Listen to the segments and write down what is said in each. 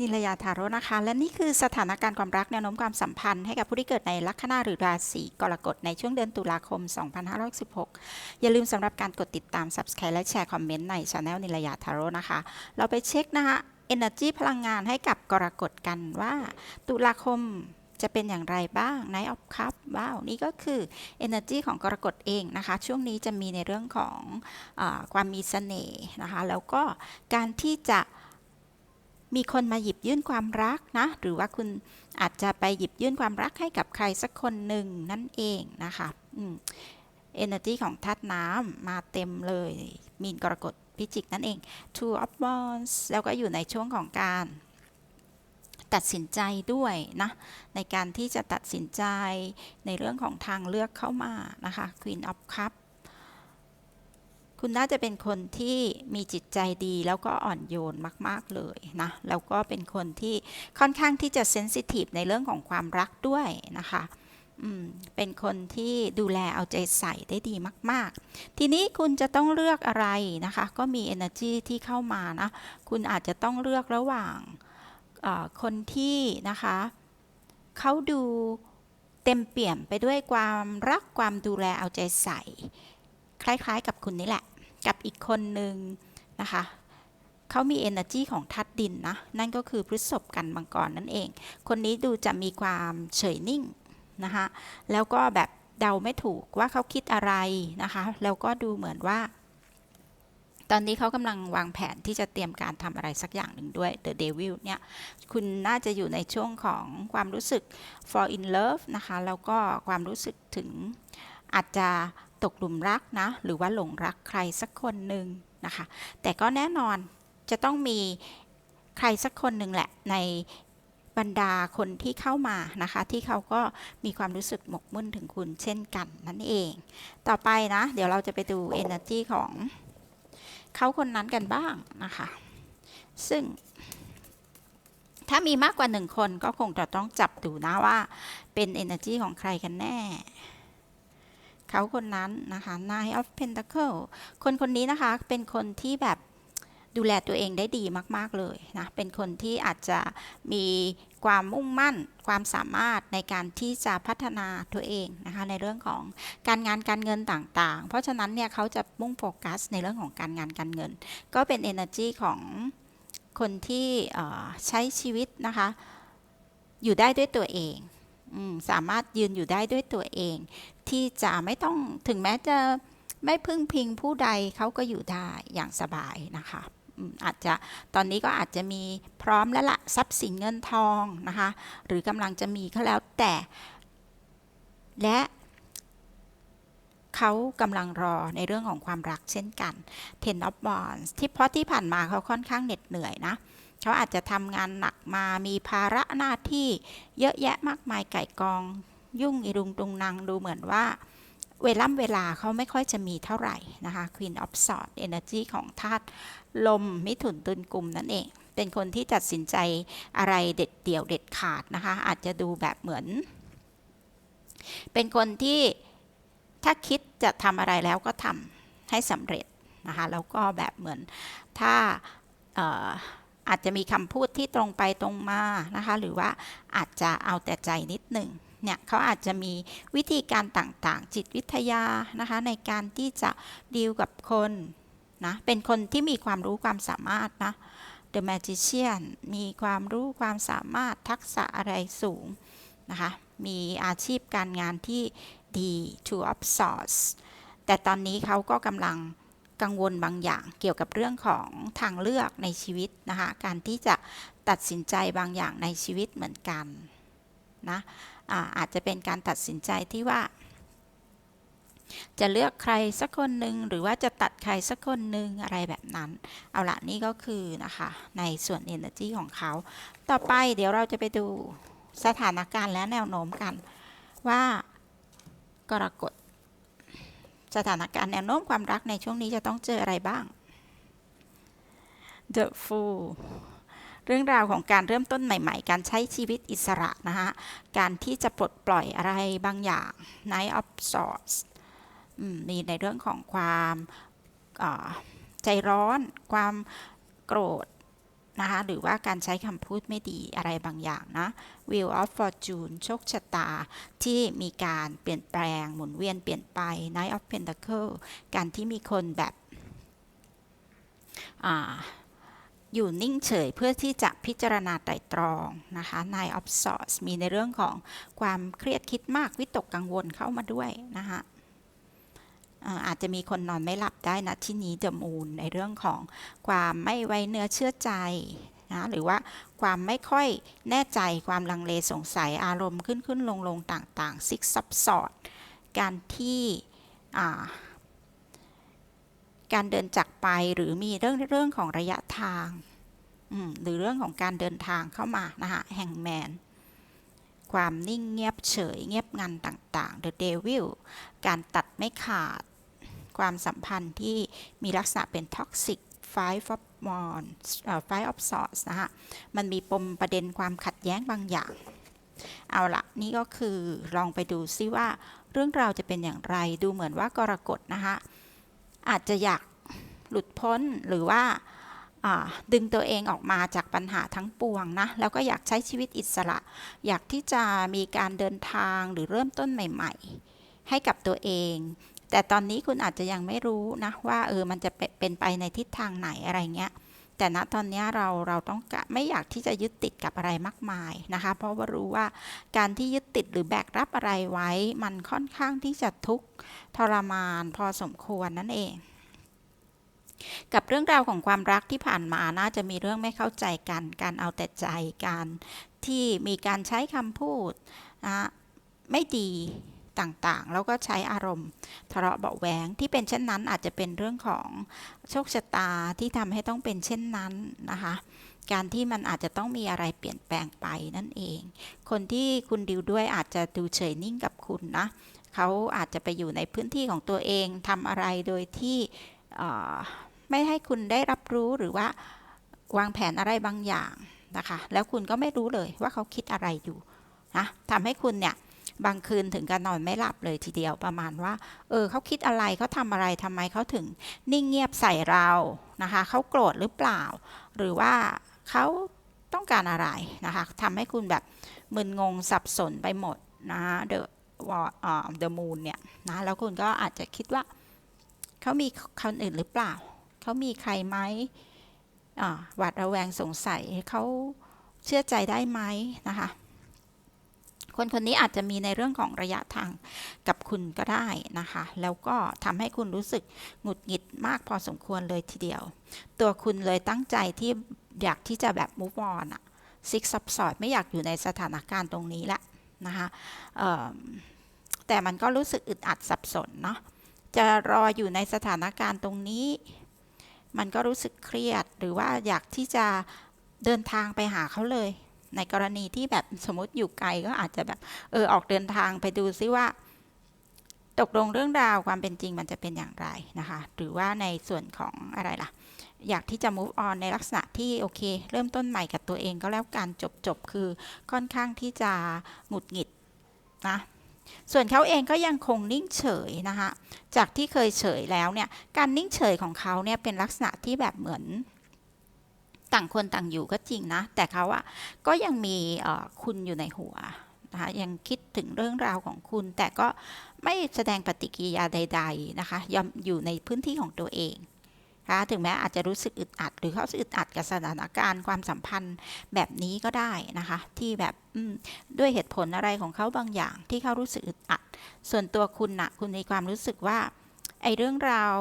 นิลยาทารนะคะ และนี่คือสถานการณ์ความรักแนวโน้มความสัมพันธ์ให้กับผู้ที่เกิดในลัคนาหรือราศีกรกฎในช่วงเดือนตุลาคม 2516อย่าลืมสำหรับการกดติดตาม Subscribe และแชร์คอมเมนต์ในช anel นิลยาทารนะคะ เราไปเช็คนะคะ Energy พลังงานให้กับกรกฎกันว่า ตุลาคมจะเป็นอย่างไรบ้าง Night of Cup ว้าว นี่ก็คือ Energy ของกรกฎเองนะคะ ช่วงนี้จะมีในเรื่องของอความมีเสน่ห์นะคะ แล้วก็การที่จะ มีคนมาหยิบยื่นความรักนะ หรือว่าคุณอาจจะไปหยิบยื่นความรักให้กับใครสักคนหนึ่งนั่นเองนะคะอืม Energy ของธาตุน้ำมาเต็มเลย มีนกรกฎพิจิกนั่นเอง Two of Wands แล้วก็อยู่ในช่วงของการตัดสินใจด้วยนะ ในการที่จะตัดสินใจในเรื่องของทางเลือกเข้ามานะคะ Queen of cups คุณน่าจะเป็นคนที่มีจิตใจดีแล้วก็อ่อนโยนมาก ๆ เลยนะ แล้วก็เป็นคนที่ค่อนข้างที่จะเซนซิทีฟในเรื่องของความรักด้วยนะคะเป็นคนที่ดูแลเอาใจใส่ได้ดีมาก ๆ ทีนี้คุณจะต้องเลือกอะไรนะคะ ก็มี energy ที่เข้ามานะ คุณอาจจะต้องเลือกระหว่างคนที่นะคะเขาดูเต็มเปี่ยมไปด้วยความรักความดูแลเอาใจใส่ คล้าย ๆ กับคุณนี่แหละ กับอีกคนหนึ่งนะคะเขามี energy ของทัดดินนะ นั่นก็คือพฤษภกันมังกรนั่นเอง คนนี้ดูจะมีความเฉยนิ่งนะคะแล้วก็แบบเดาไม่ถูกว่าเขาคิดอะไรนะคะ แล้วก็ดูเหมือนว่า ตอนนี้เขากำลังวางแผนที่จะเตรียมการทำอะไรสักอย่างหนึ่งด้วย The Devil เนี่ย คุณน่าจะอยู่ในช่วงของความรู้สึก fall in love นะคะ แล้วก็ความรู้สึกถึงอาจจะ ตกหลุมรักนะ หรือว่าหลงรักใครสักคนหนึ่งนะคะ แต่ก็แน่นอนจะต้องมีใครสักคนหนึ่งแหละในบรรดาคนที่เข้ามานะคะ ที่เขาก็มีความรู้สึกหมกมุ่นถึงคุณเช่นกันนั่นเอง ต่อไปนะ เดี๋ยวเราจะไปดู energy ของเขาคนนั้นกันบ้างนะคะ ซึ่ง ถ้ามีมากกว่าหนึ่งคนก็คงจะต้องจับดูนะว่าเป็น energy ของใครกันแน่ เขาคนนั้นนะคะ Nine of Pentacle คนคนนี้นะคะเป็นคนที่แบบดูแลตัวเองได้ดีมาก ๆ เลยนะ เป็นคนที่อาจจะมีความมุ่งมั่น ความสามารถในการที่จะพัฒนาตัวเองนะคะ ในเรื่องของการงานการเงินต่างๆ เพราะฉะนั้นเนี่ยเขาจะมุ่งโฟกัสในเรื่องของการงานการเงิน ก็เป็น energy ของคนที่ใช้ชีวิตนะคะ อยู่ได้ด้วยตัวเอง สามารถยืนอยู่ได้ด้วยตัวเอง ที่จะไม่ต้องถึงแม้จะไม่พึ่งพิงผู้ใดเขาก็อยู่ได้อย่างสบายนะคะอาจจะตอนนี้ก็อาจจะมีพร้อมแล้วละทรัพย์สินเงินทองนะคะ หรือกำลังจะมีก็แล้วแต่ และเขากำลังรอในเรื่องของความรักเช่นกัน Ten of Wands ที่เพราะที่ผ่านมาเขาค่อนข้างเหน็ดเหนื่อยนะ เขาอาจจะทำงานหนักมามีภาระหน้าที่เยอะแยะมากมายไก่กอง ยุ่งอีรุงตุงนางดูเหมือนว่า เวล่ำเวลาเขาไม่ค่อยจะมีเท่าไหร่นะคะ Queen of Swords Energy ของธาตุลมมิถุนตุลกลุ่มนั่นเองเป็นคนที่ตัดสินใจอะไรเด็ดเดี่ยวเด็ดขาดนะคะ อาจจะดูแบบเหมือน เป็นคนที่ถ้าคิดจะทำอะไรแล้วก็ทำให้สำเร็จนะคะ แล้วก็แบบเหมือนถ้า อาจจะมีคำพูดที่ตรงไปตรงมานะคะ หรือว่าอาจจะเอาแต่ใจนิดหนึ่งเนี่ยเขาอาจจะมีวิธีการต่างๆ จิตวิทยานะคะ ในการที่จะดีลกับคนนะเป็นคนที่มีความรู้ความสามารถนะ The Magician มีความรู้ความสามารถทักษะอะไรสูงนะคะ มีอาชีพการงานที่ดี Two of Swords แต่ตอนนี้เขาก็กำลัง กังวลบางอย่างเกี่ยวกับเรื่องของทางเลือกในชีวิตนะคะการที่จะตัดสินใจบางอย่างในชีวิตเหมือนกันนะอาอาจจะเป็นการตัดสินใจที่ว่า จะเลือกใครสักคนหนึ่งหรือว่าจะตัดใครสักคนหนึ่งอะไรแบบนั้น เอาละนี่ก็คือนะคะในส่วน energy ของเขา ต่อไปเดี๋ยวเราจะไปดูสถานการณ์และแนวโน้มกันว่ากรกฎ สถานการณ์แนวโน้มความรักในช่วงนี้จะต้องเจออะไรบ้าง The Fool เรื่องราวของการเริ่มต้นใหม่ ๆ การใช้ชีวิตอิสระนะคะการที่จะปลดปล่อยอะไรบางอย่าง Night of Swords มีในเรื่องของความใจร้อน ความโกรธ นะคะ หรือว่าการใช้คำพูดไม่ดีอะไรบางอย่างนะ Wheel of Fortune โชคชะตา ที่มีการเปลี่ยนแปลงหมุนเวียนเปลี่ยนไป Knight of Pentacle การที่มีคนแบบออยู่นิ่งเฉยเพื่อที่จะพิจารณาไตร่ตรองนะคะ Nine of Swords มีในเรื่องของความเครียดคิดมากวิตกกังวลเข้ามาด้วยนะคะ อาจจะมีคนนอนไม่หลับได้นะที่นี้เดมูนในเรื่องของความไม่ไว้เนื้อเชื่อใจนะหรือว่าความไม่ค่อยแน่ใจความลังเลสงสัยอารมณ์ขึ้นขึ้นลงลงต่างๆ ซิกซับสอดการที่าการเดินจากไปหรือมีเรื่องเรื่องของระยะทางหรือเรื่องของการเดินทางเข้ามานะคะแห่งแมน ความนิ่งเงียบเฉยเงียบงันต่างๆ The Devil การตัดไม่ขาด ความสัมพันธ์ที่มีลักษณะเป็น Toxic Five of Wands เอ่อ Five of Swords นะคะมันมีปมประเด็นความขัดแย้งบางอย่าง เอาละนี่ก็คือลองไปดูซิว่าเรื่องราวจะเป็นอย่างไรดูเหมือนว่ากรกฎนะคะอาจจะอยากหลุดพ้นหรือว่าอ่าดึงตัวเองออกมาจากปัญหาทั้งปวงนะ แล้วก็อยากใช้ชีวิตอิสระ อยากที่จะมีการเดินทางหรือเริ่มต้นใหม่ ๆ ให้กับตัวเอง แต่ตอนนี้คุณอาจจะยังไม่รู้นะว่าเออมันจะเป็นไปในทิศทางไหนอะไรเงี้ย แต่ณตอนนี้เราเราต้องกะไม่อยากที่จะยึดติดกับอะไรมากมายนะคะ เพราะว่ารู้ว่าการที่ยึดติดหรือแบกรับอะไรไว้ มันค่อนข้างที่จะทุกข์ทรมานพอสมควรนั่นเองกับเรื่องราวของความรักที่ผ่านมาน่าจะมีเรื่องไม่เข้าใจกัน การเอาแต่ใจการที่มีการใช้คำพูดนะไม่ดี ต่างๆ แล้วก็ใช้อารมณ์ทะเลาะเบาะแหวงที่เป็นเช่นนั้นอาจจะเป็นเรื่องของโชคชะตาที่ทำให้ต้องเป็นเช่นนั้นนะคะ การที่มันอาจจะต้องมีอะไรเปลี่ยนแปลงไปนั่นเอง คนที่คุณดิวด้วยอาจจะดูเฉยนิ่งกับคุณนะเขาอาจจะไปอยู่ในพื้นที่ของตัวเองทำอะไรโดยที่ไม่ให้คุณได้รับรู้หรือว่าวางแผนอะไรบางอย่างนะคะ แล้วคุณก็ไม่รู้เลยว่าเขาคิดอะไรอยู่นะทำให้คุณเนี่ย บางคืนถึงกับนอนไม่หลับเลยทีเดียวประมาณว่า เออเขาคิดอะไรเขาทำอะไรทำไมเขาถึงนิ่งเงียบใส่เรานะคะเขาโกรธหรือเปล่า หรือว่าเขาต้องการอะไรนะคะทำให้คุณแบบมึนงงสับสนไปหมดนะเดอะวอร์เดอะมูนเนี่ยนะแล้วคุณก็อาจจะคิดว่าเขามีคนอื่นหรือเปล่า เขามีใครไหมหวาดระแวงสงสัยเขาเชื่อใจได้ไหมนะคะ คนคนนี้อาจจะมีในเรื่องของระยะทางกับคุณก็ได้นะคะ แล้วก็ทำให้คุณรู้สึกหงุดหงิดมากพอสมควรเลยทีเดียว ตัวคุณเลยตั้งใจที่อยากที่จะแบบ move on อะซิกซับสอดไม่อยากอยู่ในสถานการณ์ตรงนี้ละนะคะแต่มันก็รู้สึกอึดอัดสับสนเนาะจะรออยู่ในสถานการณ์ตรงนี้ มันก็รู้สึกเครียดหรือว่าอยากที่จะเดินทางไปหาเขาเลย ในกรณีที่แบบสมมติอยู่ไกลก็อาจจะแบบเออออกเดินทางไปดูซิว่า ตกลงเรื่องราวความเป็นจริงมันจะเป็นอย่างไรนะคะ หรือว่าในส่วนของอะไรล่ะ อยากที่จะ move on ในลักษณะที่โอเค เริ่มต้นใหม่กับตัวเองก็แล้วการจบจบคือค่อนข้างที่จะหงุดหงิดนะส่วนเขาเองก็ยังคงนิ่งเฉยนะคะ จากที่เคยเฉยแล้วเนี่ย การนิ่งเฉยของเขาเนี่ยเป็นลักษณะที่แบบเหมือน ต่างคนต่างอยู่ก็จริงนะ แต่เขาอะก็ยังมีคุณอยู่ในหัวนะคะยังคิดถึงเรื่องราวของคุณ แต่ก็ไม่แสดงปฏิกิริยาใด ๆนะคะยอมอยู่ในพื้นที่ของตัวเองนะคะถึงแม้อาจจะรู้สึกอึดอัด หรือเขาอึดอัดกับสถานการณ์ความสัมพันธ์แบบนี้ก็ได้นะคะ ที่แบบด้วยเหตุผลอะไรของเขาบางอย่าง ที่เขารู้สึกอึดอัด ส่วนตัวคุณนะคุณมีความรู้สึกว่าไอ้เรื่องราว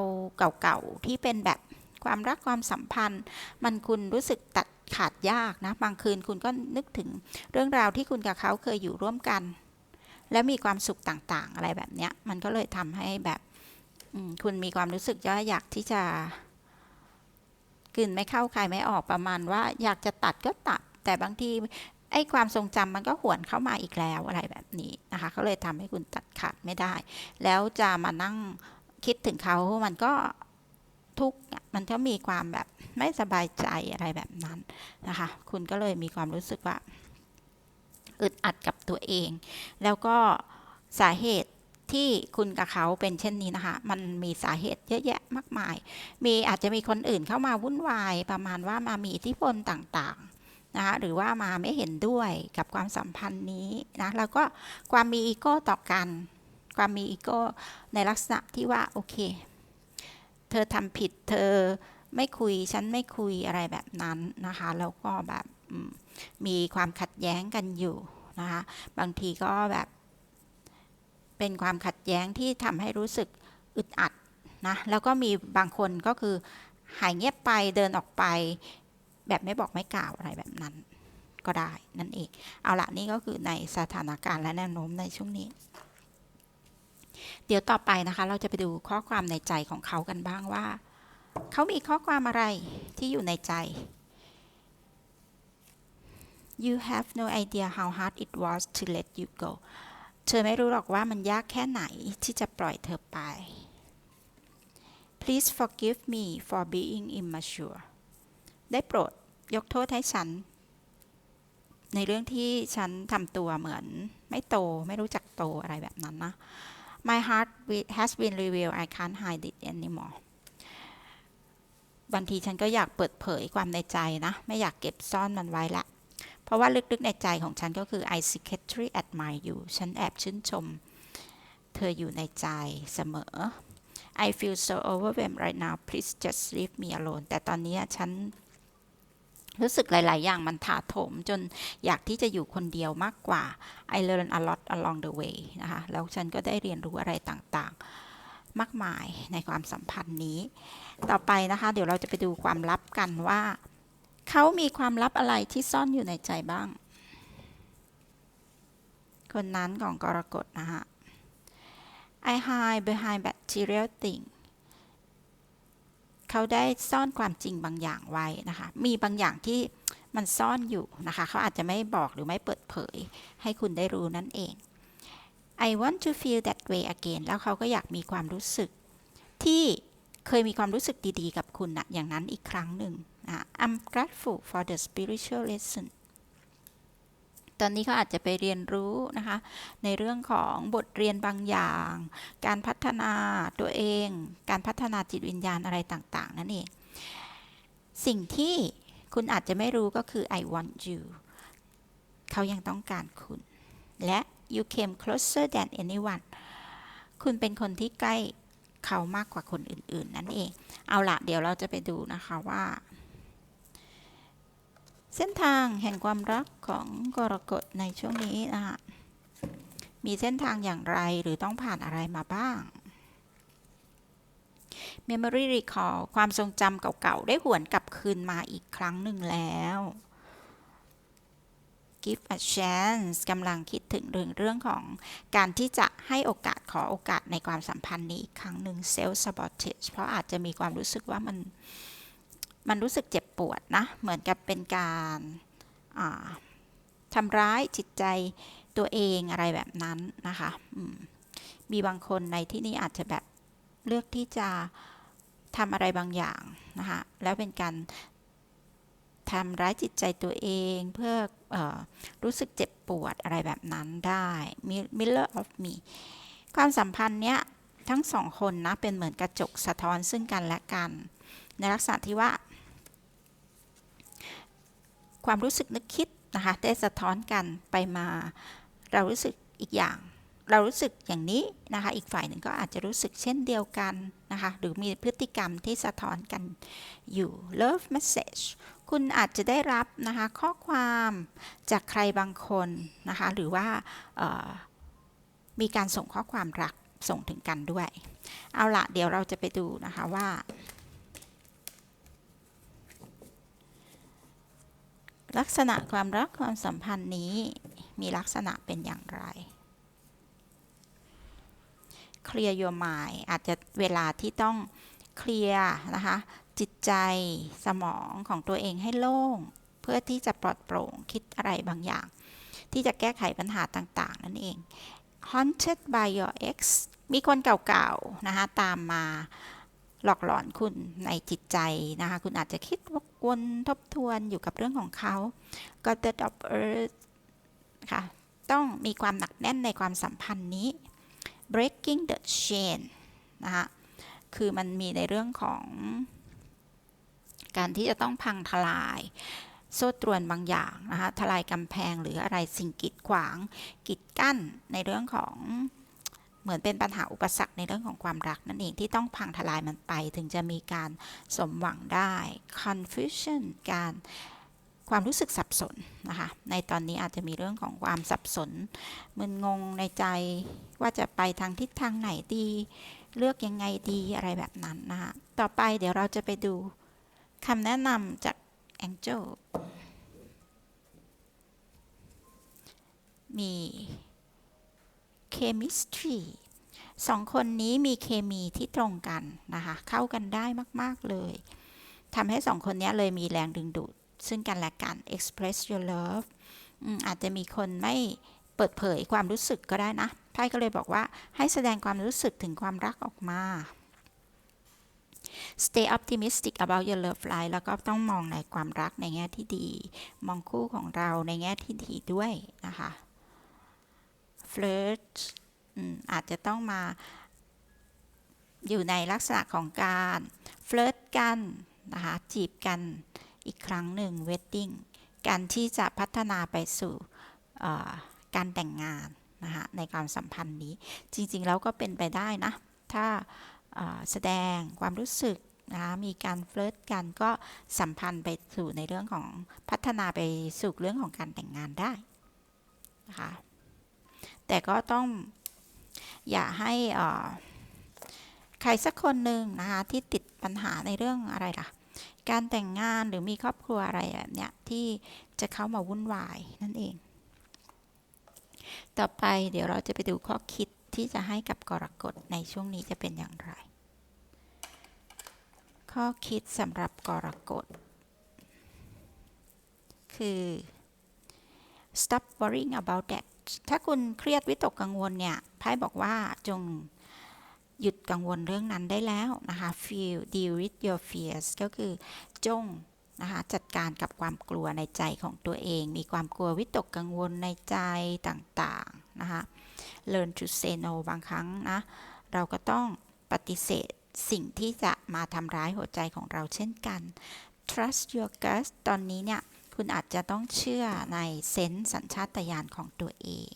เก่าๆที่เป็นแบบ ความรักความสัมพันธ์ มันคุณรู้สึกตัดขาดยากนะ บางคืนคุณก็นึกถึงเรื่องราวที่คุณกับเขาเคยอยู่ร่วมกัน และมีความสุขต่างๆ อะไรแบบเนี้ย มันก็เลยทำให้แบบคุณมีความรู้สึกว่าอยากที่จะกลืนไม่เข้าใครไม่ออกประมาณว่า อยากจะตัดก็ตัด แต่บางทีไอ้ความทรงจำมันก็หวนเข้ามาอีกแล้วอะไรแบบนี้นะคะก็เลยทำให้คุณตัดขาดไม่ได้ แล้วจะมานั่งคิดถึงเขามันก็ ทุกข์มันก็มีความแบบไม่สบายใจอะไรแบบนั้นนะคะ คุณก็เลยมีความรู้สึกว่าอึดอัดกับตัวเอง แล้วก็สาเหตุที่คุณกับเขาเป็นเช่นนี้นะคะ มันมีสาเหตุเยอะแยะมากมาย มีอาจจะมีคนอื่นเข้ามาวุ่นวาย ประมาณว่ามามีอิทธิพลต่างๆนะคะ หรือว่ามาไม่เห็นด้วยกับความสัมพันธ์นี้นะ แล้วก็ความมีอีโก้ต่อกัน ความมีอีโก้ในลักษณะที่ว่าโอเค เธอทำผิด เธอไม่คุย ฉันไม่คุยอะไรแบบนั้นนะคะ แล้วก็แบบมมีความขัดแย้งกันอยู่นะคะ บางทีก็แบบ เป็นความขัดแย้งที่ทำให้รู้สึกอึดอัดนะ แล้วก็มีบางคนก็คือหายเงียบไปเดินออกไป แบบไม่บอกไม่กล่าวอะไรแบบนั้น ก็ได้นั่นเอง เอาละนี่ก็คือในสถานการณ์และแนวโน้มในช่วงนี้ เดี๋ยวต่อไปนะคะ เราจะไปดูข้อความในใจของเขากันบ้างว่า เขามีข้อความอะไรที่อยู่ในใจ You have no idea how hard it was to let you go เธอไม่รู้หรอกว่ามันยากแค่ไหนที่จะปล่อยเธอไป Please forgive me for being immature ได้โปรดยกโทษให้ฉัน ในเรื่องที่ฉันทำตัวเหมือน ไม่โตไม่รู้จักโตอะไรแบบนั้นนะ My heart has been revealed I can't hide it anymore บางทีฉันก็อยากเปิดเผยความในใจนะ ไม่อยากเก็บซ่อนมันไว้ละ เพราะว่าลึกๆในใจของฉันก็คือ I secretly admire you ฉันแอบชื่นชม เธออยู่ในใจเสมอ I feel so overwhelmed right now please just leave me alone แต่ตอนนี้ฉัน รู้สึกหลาย ๆ อย่างมันถาโถมจนอยากที่จะอยู่คนเดียวมากกว่า I learn a lot along the way นะคะ แล้วฉันก็ได้เรียนรู้อะไรต่าง ๆ มากมายในความสัมพันธ์นี้ ต่อไปนะคะ เดี๋ยวเราจะไปดูความลับกันว่า เขามีความลับอะไรที่ซ่อนอยู่ในใจบ้าง คนนั้นของกรกฎนะคะ I hide behind material thing เขาได้ซ่อนความจริงบางอย่างไว้นะคะ มีบางอย่างที่มันซ่อนอยู่นะคะ เขาอาจจะไม่บอกหรือไม่เปิดเผย ให้คุณได้รู้นั่นเอง I want to feel that way again แล้วเขาก็อยากมีความรู้สึก ที่เคยมีความรู้สึกดีๆ กับคุณนะอย่างนั้นอีกครั้งหนึ่งนะ I'm grateful for the spiritual lesson ตอนนี้เขาอาจจะไปเรียนรู้นะคะ ในเรื่องของบทเรียนบางอย่าง การพัฒนาตัวเอง การพัฒนาจิตวิญญาณอะไรต่างๆ นั่นเอง สิ่งที่คุณอาจจะไม่รู้ก็คือ I want you เขายังต้องการคุณ และ you came closer than anyone คุณเป็นคนที่ใกล้เขามากกว่าคนอื่น ๆ นั่นเอง เอาละเดี๋ยวเราจะไปดูนะคะว่า เส้นทางแห่งความรักของกรกฎในช่วงนี้นะคะมีเส้นทางอย่างไรหรือต้องผ่านอะไรมาบ้าง Memory Recall ความทรงจำเก่าๆ ได้หวนกลับคืนมาอีกครั้งหนึ่งแล้ว Give a chance กำลังคิดถึงเรื่องเรื่องของการที่จะให้โอกาสขอโอกาสในความสัมพันธ์นี้อีกครั้งหนึ่ง self sabotage เพราะอาจจะมีความรู้สึกว่ามัน มันรู้สึกเจ็บปวดนะ เหมือนกับเป็นการทำร้ายจิตใจตัวเองอะไรแบบนั้นนะคะมมีบางคนในที่นี้อาจจะแบบเลือกที่จะทำอะไรบางอย่างนะคะแล้วเป็นการทำร้ายจิตใจตัวเองเพื่ออรู้สึกเจ็บปวดอะไรแบบนั้นได้ Miller of Me ความสัมพันธ์เนี้ยทั้งสองคนนะเป็นเหมือนกระจกสะท้อนซึ่งกันและกัน ในลักษณะที่ว่า ความรู้สึกนึกคิดนะคะได้สะท้อนกันไปมา เรารู้สึกอีกอย่าง เรารู้สึกอย่างนี้นะคะ อีกฝ่ายหนึ่งก็อาจจะรู้สึกเช่นเดียวกันนะคะ หรือมีพฤติกรรมที่สะท้อนกันอยู่ love message คุณอาจจะได้รับนะคะข้อความจากใครบางคนนะคะ หรือว่ามีการส่งข้อความรักส่งถึงกันด้วย เอาละเดี๋ยวเราจะไปดูนะคะว่า ลักษณะความรักความสัมพันธ์นี้มีลักษณะเป็นอย่างไร Clear your mind อาจจะเวลาที่ต้องเคลียร์นะคะ จิตใจสมองของตัวเองให้โล่ง เพื่อที่จะปลอดโปร่งคิดอะไรบางอย่าง ที่จะแก้ไขปัญหาต่าง ๆ นั่นเอง haunted by your ex มีคนเก่าๆนะคะตามมา หลอกหลอนคุณในจิตใจนะคะ คุณอาจจะคิดวกวนทบทวนอยู่กับเรื่องของเขา God of Earth ค่ะ ต้องมีความหนักแน่นในความสัมพันธ์นี้ breaking the chain นะคะคือมันมีในเรื่องของการที่จะต้องพังทลาย โซ่ตรวนบางอย่างนะคะทลายกำแพงหรืออะไรสิ่งกีดขวางกีดกั้นในเรื่องของ เหมือนเป็นปัญหาอุปสรรคในเรื่องของความรักนั่นเองที่ต้องพังทลายมันไป ถึงจะมีการสมหวังได้ confusion การความรู้สึกสับสนนะคะ ในตอนนี้อาจจะมีเรื่องของความสับสนมึนงงในใจว่าจะไปทางทิศทางไหนดี เลือกยังไงดีอะไรแบบนั้นนะคะต่อไปเดี๋ยวเราจะไปดูคำแนะนำจาก Angel มี chemistry สองคนนี้มีเคมีที่ตรงกันนะคะ เข้ากันได้มาก ๆ เลยทำให้สองคนนี้เลยมีแรงดึงดูด ซึ่งกันและกัน express your love อืมอาจจะมีคนไม่เปิดเผยความรู้สึกก็ได้นะไพ่ก็เลยบอกว่าให้แสดงความรู้สึกถึงความรักออกมา stay optimistic about your love life แล้วก็ต้องมองในความรักในแง่ที่ดี มองคู่ของเราในแง่ที่ดีด้วยนะคะ flirt อาจจะต้องมาอยู่ในลักษณะของการเฟลิร์ตกันนะคะจีบกันอีกครั้งหนึ่ง wedding การที่จะพัฒนาไปสู่การแต่งงานนะคะในความสัมพันธ์นี้จริง ๆ แล้วก็เป็นไปได้นะ ถ้าแสดงความรู้สึกนะคะมีการเฟลิร์ตกันก็สัมพันธ์ไปสู่ในเรื่องของพัฒนาไปสู่เรื่องของการแต่งงานได้นะคะ แต่ก็ต้องอย่าให้อ่ใครสักคนหนึ่งนะคะที่ติดปัญหาในเรื่องอะไรล่ะ การแต่งงานหรือมีครอบครัวอะไรแบบเนี้ยที่จะเข้ามาวุ่นวายนั่นเอง ต่อไปเดี๋ยวเราจะไปดูข้อคิดที่จะให้กับกรกฎในช่วงนี้จะเป็นอย่างไร ข้อคิดสำหรับกรกฎคือ stop worrying about that ถ้าคุณเครียดวิตกกังวลเนี่ยไพ่บอกว่าจงหยุดกังวลเรื่องนั้นได้แล้วนะคะ feel deal with your fears ก็คือจงนะคะจัดการกับความกลัวในใจของตัวเอง มีความกลัววิตกกังวลในใจต่างๆนะคะ learn to say no บางครั้งนะ เราก็ต้องปฏิเสธสิ่งที่จะมาทำร้ายหัวใจของเราเช่นกัน trust your gut ตอนนี้เนี่ย คุณอาจจะต้องเชื่อในเซนส์สัญชาตญาณของตัวเอง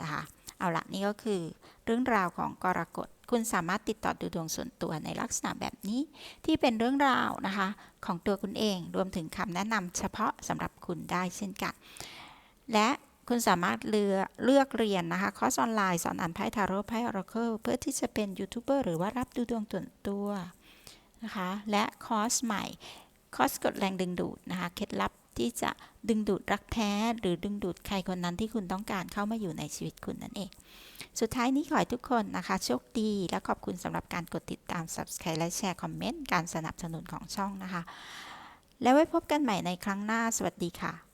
นะคะเอาละนี่ก็คือเรื่องราวของกรกฎคุณสามารถติดต่อดูดวงส่วนตัวในลักษณะแบบนี้ ที่เป็นเรื่องราวนะคะ ของตัวคุณเองรวมถึงคำแนะนำเฉพาะสำหรับคุณได้เช่นกัน และคุณสามารถเลือกเลือกเรียนนะคะคอร์สออนไลน์สอนอ่านไพ่ทาโร่ไพ่ออราเคิลเพื่อที่จะเป็นยูทูบเบอร์หรือว่ารับดูดวงส่วนตัวนะคะ และคอร์สใหม่คอร์สกดแรงดึงดูดนะคะเคล็ดลับ ที่จะดึงดูดรักแท้ หรือดึงดูดใครคนนั้นที่คุณต้องการเข้ามาอยู่ในชีวิตคุณนั่นเอง สุดท้ายนี้ขอให้ทุกคนนะคะ โชคดีและขอบคุณสำหรับการกดติดตาม Subscribe และแชร์คอมเมนต์การสนับสนุนของช่องนะคะ แล้วไว้พบกันใหม่ในครั้งหน้าสวัสดีค่ะ